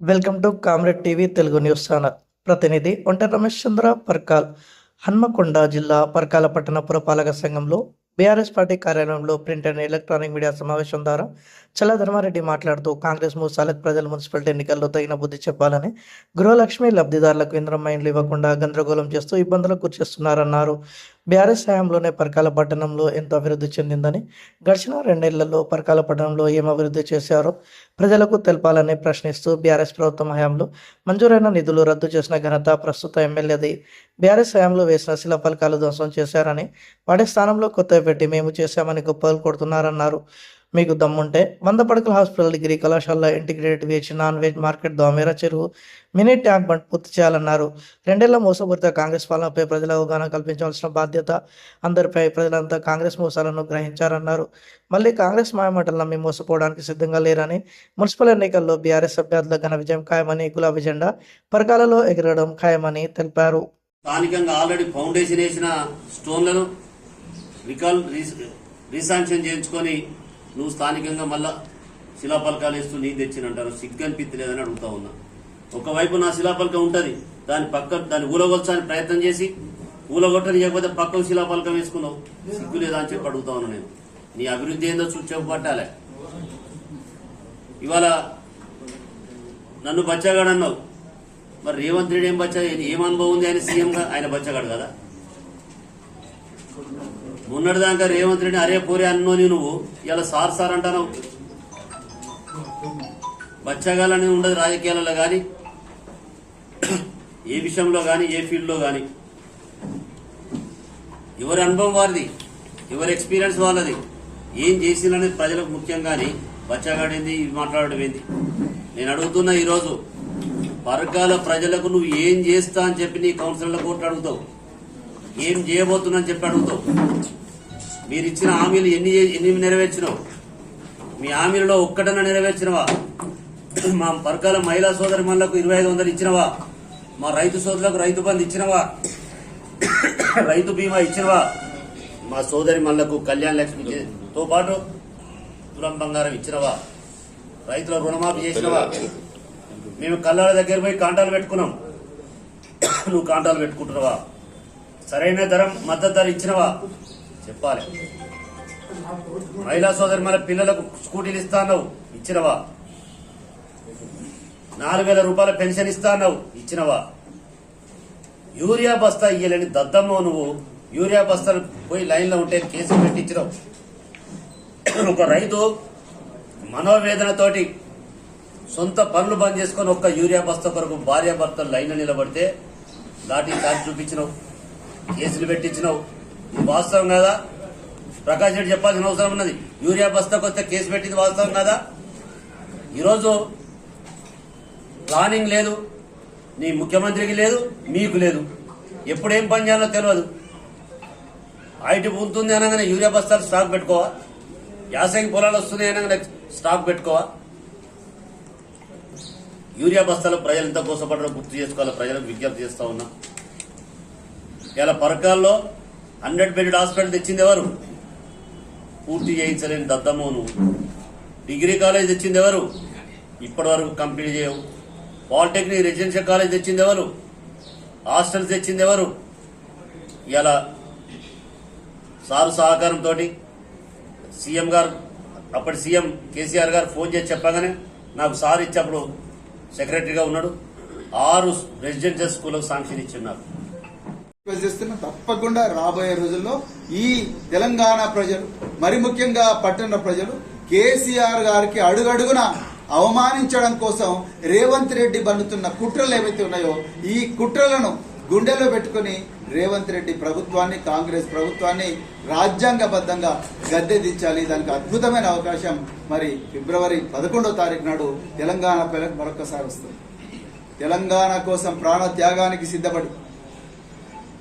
Welcome to comrade TV Telugu news channel. ప్రతినిధి ఒంట రమేష్ చంద్ర పర్కాల్. హన్మకొండ జిల్లా పర్కాల పట్టణ పురపాలక సంఘంలో బీఆర్ఎస్ పార్టీ కార్యాలయంలో ప్రింట్ అండ్ ఎలక్ట్రానిక్ మీడియా సమావేశం ద్వారా చల్ల ధర్మారెడ్డి మాట్లాడుతూ కాంగ్రెస్ మూసాలకు ప్రజలు మున్సిపాలిటీ ఎన్నికల్లో తగిన బుద్ధి చెప్పాలని గృహలక్ష్మి లబ్ధిదారులకు ఇంద్రం మైండ్లు ఇవ్వకుండా గందరగోళం చేస్తూ ఇబ్బందులకు గురిచేస్తున్నారన్నారు బీఆర్ఎస్ హయాంలోనే పరకాల పట్టణంలో ఎంతో అభివృద్ధి చెందిందని గడిచిన రెండేళ్ళలో పరకాల పట్టణంలో ఏం అభివృద్ధి చేశారో ప్రజలకు తెలపాలని ప్రశ్నిస్తూ బీఆర్ఎస్ ప్రభుత్వం హయాంలో మంజూరైన నిధులు రద్దు చేసిన ఘనత ప్రస్తుత ఎమ్మెల్యేది. బీఆర్ఎస్ హయాంలో వేసిన శిలా ఫలకాలు ధ్వంసం చేశారని వాటి స్థానంలో కొత్తగా పెట్టి మేము చేశామని గొప్పలు కొడుతున్నారన్నారు. మీకు దమ్ముంటే వంద పడకల హాస్పిటల్ డిగ్రీ కళాశాల integrated veg non veg market దోమేరా చెరువు మినీ ట్యాంక్ బండ్ పూర్తి చేయాలన్నారు. రెండేళ్ళ మోసపూరిత కాంగ్రెస్ పాలనపై ప్రజల అవగాహన కల్పించవలసిన బాధ్యత అందరిపై ప్రజలంతా కాంగ్రెస్ మోసాలను గ్రహించారన్నారు. మళ్ళీ కాంగ్రెస్ మాయమాటలు నమ్మి మోసపోవడానికి సిద్ధంగా లేరని మున్సిపల్ ఎన్నికల్లో బీఆర్ఎస్ అభ్యర్థుల ఘన విజయం ఖాయమని గులాబీ జెండా పరకాలలో ఎగరడం ఖాయమని తెలిపారు. స్థానికంగా ఆల్రెడీ ఫౌండేషన్ వేసిన స్టోన్లను రికాల్ రీసాంక్షన్ చేయించుకొని నువ్వు స్థానికంగా మళ్ళా శిలాపలకాలు వేస్తూ నీకు తెచ్చినంటారు. సిగ్గు అనిపించలేదని అడుగుతా ఉన్నా. ఒకవైపు నా శిలాపలకం ఉంటుంది దాని పక్క దాన్ని ఊలగొచ్చడానికి ప్రయత్నం చేసి ఊలగొట్టని లేకపోతే పక్కకు శిలాపలకం వేసుకున్నావు. సిగ్గు లేదా అని చెప్పి అడుగుతా ఉన్నా నేను. నీ అభివృద్ధి ఏందో చూసి పట్టాలే. ఇవాళ నన్ను బచ్చగాడు అన్నావు మరి రేవంత్ రెడ్డి ఏం బచ్చా ఏం అనుభవం ఉంది ఆయన సీఎంగా? ఆయన బచ్చగాడు కదా? మొన్నటిదాకా రేవంత్ రెడ్డి అరే పోరే అన్నోని నువ్వు. ఇలా సార్ సార్ అంటావు బచ్చగాలని ఉండదు రాజకీయాలలో కానీ ఏ విషయంలో కానీ ఏ ఫీల్డ్లో కానీ ఎవరి అనుభవం వారిది ఎవరి ఎక్స్పీరియన్స్ వాళ్ళది ఏం చేసిందనేది ప్రజలకు ముఖ్యం కానీ బచ్చగాడేంది ఇవి మాట్లాడడం ఏంది. నేను అడుగుతున్నా ఈరోజు వర్గాల ప్రజలకు నువ్వు ఏం చేస్తా అని చెప్పి నీ కౌన్సిలర్ల కోర్టు అడుగుతావు. ఏం చేయబోతున్నా చెప్పి అడుగుతావు. మీరు ఇచ్చిన హామీలు ఎన్ని ఎన్ని నెరవేర్చినావు? మీ హామీలలో ఒక్కటన్నా నెరవేర్చినవా? మా పరకాల మహిళా సోదరి మనులకు ఇరవై ఐదు వందలు ఇచ్చినవా? మా రైతు సోదరులకు రైతు బంధు ఇచ్చినవా? రైతు బీమా ఇచ్చినవా? మా సోదరి మనులకు కళ్యాణ లక్ష్మితో పాటు తులం బంగారం ఇచ్చినవా? రైతుల రుణమాఫీ చేసినవా? మేము కళ్ళాల దగ్గర పోయి కాంటాలు పెట్టుకున్నాం. నువ్వు కాంటాలు పెట్టుకుంటున్నావా? సరైన ధర మద్దతు ధర ఇచ్చినవా? చెప్పాలి. మహిళా సోదరి మన పిల్లలకు స్కూటీలు ఇస్తాను ఇచ్చినవా? నాలుగు వేల రూపాయల పెన్షన్ ఇస్తానవు ఇచ్చినవా? యూరియా బస్తా ఇయ్యలేని దద్దమ్మ నువ్వు. యూరియా బస్తాలు పోయి లైన్లో ఉంటే కేసు పెట్టి ఇచ్చినావు. ఒక రైతు మనోవేదనతోటి సొంత పనులు బంద్ చేసుకొని ఒక్క యూరియా బస్తా కొరకు భార్యాభర్తలు లైన్లో నిలబడితే లాఠీ చార్జ్ చూపించినావు. కేసులు పెట్టించినావు. ఇది వాస్తవం కదా? ప్రకాష్ రెడ్డి చెప్పాల్సిన అవసరం ఉన్నది. యూరియా బస్తాకు వస్తే కేసు పెట్టింది వాస్తవం కదా? ఈరోజు ప్లానింగ్ లేదు. నీ ముఖ్యమంత్రికి లేదు మీకు లేదు. ఎప్పుడేం పని చేయాలో తెలియదు. ఐటీ పూలుతుంది అనగానే యూరియా బస్తాలు స్టాక్ పెట్టుకోవా? యాసంగి పొలాలు వస్తున్నాయి అనగానే స్టాక్ పెట్టుకోవా? యూరియా బస్తాలు ప్రజలు ఎంత కోసపడరో గుర్తు చేసుకోవాలి? ప్రజలకు విజ్ఞప్తి చేస్తా ఉన్నా. ఇలా పరకాల్లో హండ్రెడ్ బెడ్ హాస్పిటల్ తెచ్చింది ఎవరు? పూర్తి చేయించలేని దద్దమ్మను. డిగ్రీ కాలేజ్ తెచ్చింది ఎవరు? ఇప్పటి వరకు కంప్లీట్ చేయవు. పాలిటెక్నిక్ రెసిడెన్షియల్ కాలేజ్ తెచ్చింది ఎవరు? హాస్టల్స్ తెచ్చింది ఎవరు? ఇలా సారు సహకారంతో సీఎం గారు అప్పటి సీఎం కేసీఆర్ గారు ఫోన్ చేసి చెప్పగానే నాకు సార్ ఇచ్చేప్పుడు సెక్రటరీగా ఉన్నాడు. ఆరు రెసిడెన్షియల్ స్కూళ్ళకు శాంక్షన్ ఇచ్చున్నారు ఉన్నారు. చేస్తున్నా తప్పకుండా రాబోయే రోజుల్లో ఈ తెలంగాణ ప్రజలు మరి ముఖ్యంగా పట్టణ ప్రజలు కేసీఆర్ గారికి అడుగడుగున అవమానించడం కోసం రేవంత్ రెడ్డి బన్నుతున్న కుట్రలు ఏవైతే ఉన్నాయో ఈ కుట్రలను గుండెలో పెట్టుకుని రేవంత్ రెడ్డి ప్రభుత్వాన్ని కాంగ్రెస్ ప్రభుత్వాన్ని రాజ్యాంగబద్ధంగా గద్దె దించాలి. దానికి అద్భుతమైన అవకాశం మరి ఫిబ్రవరి పదకొండో తారీఖు నాడు తెలంగాణ ప్రజలకు మరొకసారి వస్తుంది. తెలంగాణ కోసం ప్రాణ త్యాగానికి సిద్ధపడి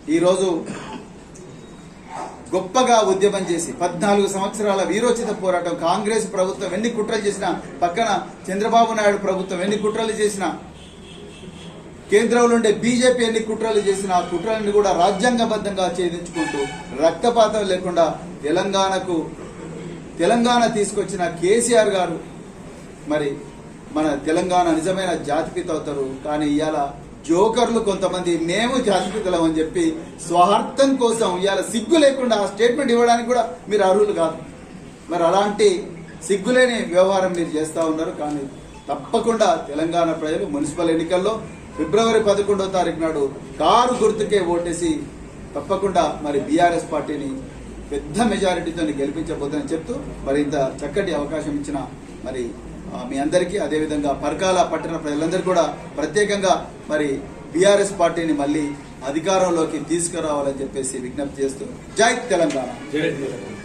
ఈరోజు గొప్పగా ఉద్యమం చేసి పద్నాలుగు సంవత్సరాల వీరోచిత పోరాటం కాంగ్రెస్ ప్రభుత్వం ఎన్ని కుట్రలు చేసినా పక్కన చంద్రబాబు నాయుడు ప్రభుత్వం ఎన్ని కుట్రలు చేసినా కేంద్రంలో ఉండే బీజేపీ ఎన్ని కుట్రలు చేసినా ఆ కుట్రలను కూడా రాజ్యాంగబద్ధంగా ఛేదించుకుంటూ రక్తపాతం లేకుండా తెలంగాణకు తెలంగాణ తీసుకొచ్చిన కేసీఆర్ గారు మరి మన తెలంగాణ నిజమైన జాతిపిత అవుతారు కానీ ఇవాళ జోకర్లు కొంతమంది మేము జాతిపితలం అని చెప్పి స్వార్థం కోసం ఇవాళ సిగ్గు లేకుండా ఆ స్టేట్మెంట్ ఇవ్వడానికి కూడా మీరు అర్హులు కాదు. మరి అలాంటి సిగ్గులేని వ్యవహారం మీరు చేస్తూ ఉన్నారు. కానీ తప్పకుండా తెలంగాణ ప్రజలు మున్సిపల్ ఎన్నికల్లో ఫిబ్రవరి పదకొండో తారీఖు నాడు కారు గుర్తుకే ఓటేసి తప్పకుండా మరి బీఆర్ఎస్ పార్టీని పెద్ద మెజారిటీతో గెలిపించబోతుందని చెప్తూ మరి ఇంత చక్కటి అవకాశం ఇచ్చిన మరి మీ అందరికీ అదేవిధంగా పరకాల పట్టణ ప్రజలందరికీ కూడా ప్రత్యేకంగా మరి బీఆర్ఎస్ పార్టీని మళ్ళీ అధికారంలోకి తీసుకురావాలని చెప్పేసి విజ్ఞప్తి చేస్తూ జై తెలంగాణ. జై తెలంగాణ.